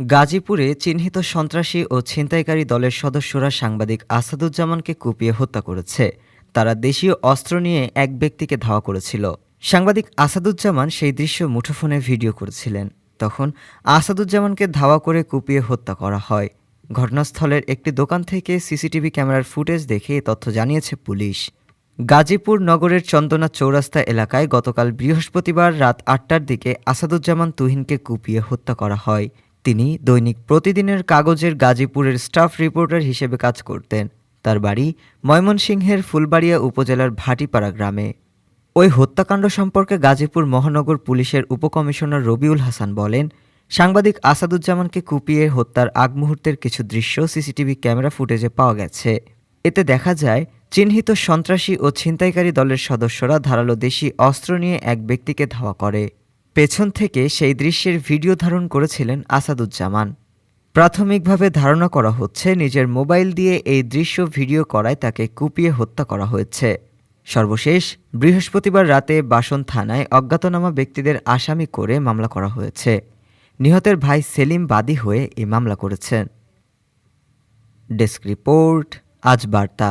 গাজীপুরে চিহ্নিত সন্ত্রাসী ও ছিনতাইকারী দলের সদস্যরা সাংবাদিক আসাদুজ্জামানকে কুপিয়ে হত্যা করেছে। তারা দেশীয় অস্ত্র নিয়ে এক ব্যক্তিকে ধাওয়া করেছিল। সাংবাদিক আসাদুজ্জামান সেই দৃশ্য মুঠোফোনে ভিডিও করেছিলেন। তখন আসাদুজ্জামানকে ধাওয়া করে কুপিয়ে হত্যা করা হয়। ঘটনাস্থলের একটি দোকান থেকে সিসিটিভি ক্যামেরার ফুটেজ দেখে তথ্য জানিয়েছে পুলিশ। গাজীপুর নগরের চন্দনা চৌরাস্তা এলাকায় গতকাল বৃহস্পতিবার রাত আটটার দিকে আসাদুজ্জামান তুহিনকে কুপিয়ে হত্যা করা হয়। তিনি দৈনিক প্রতিদিনের কাগজের গাজীপুরের স্টাফ রিপোর্টার হিসেবে কাজ করতেন। তার বাড়ি ময়মনসিংহের ফুলবাড়িয়া উপজেলার ভাটিপাড়া গ্রামে। ওই হত্যাকাণ্ড সম্পর্কে গাজীপুর মহানগর পুলিশের উপকমিশনার রবিউল হাসান বলেন, সাংবাদিক আসাদুজ্জামানকে কুপিয়ে হত্যার আগ মুহূর্তের কিছু দৃশ্য সিসিটিভি ক্যামেরা ফুটেজে পাওয়া গেছে। এতে দেখা যায়, চিহ্নিত সন্ত্রাসী ও ছিনতাইকারী দলের সদস্যরা ধারালো দেশি অস্ত্র নিয়ে এক ব্যক্তিকে ধাওয়া করে। পেছন থেকে সেই দৃশ্যের ভিডিও ধারণ করেছিলেন আসাদুজ্জামান। প্রাথমিকভাবে ধারণা করা হচ্ছে নিজের মোবাইল দিয়ে এই দৃশ্য ভিডিও করায় তাকে কুপিয়ে হত্যা করা হয়েছে। সর্বশেষ, বৃহস্পতিবার রাতে বাসন থানায় অজ্ঞাতনামা ব্যক্তিদের আসামি করে মামলা করা হয়েছে। নিহতের ভাই সেলিম বাদী হয়ে এই মামলা করেছেন। ডেস্ক রিপোর্ট, আজ বার্তা।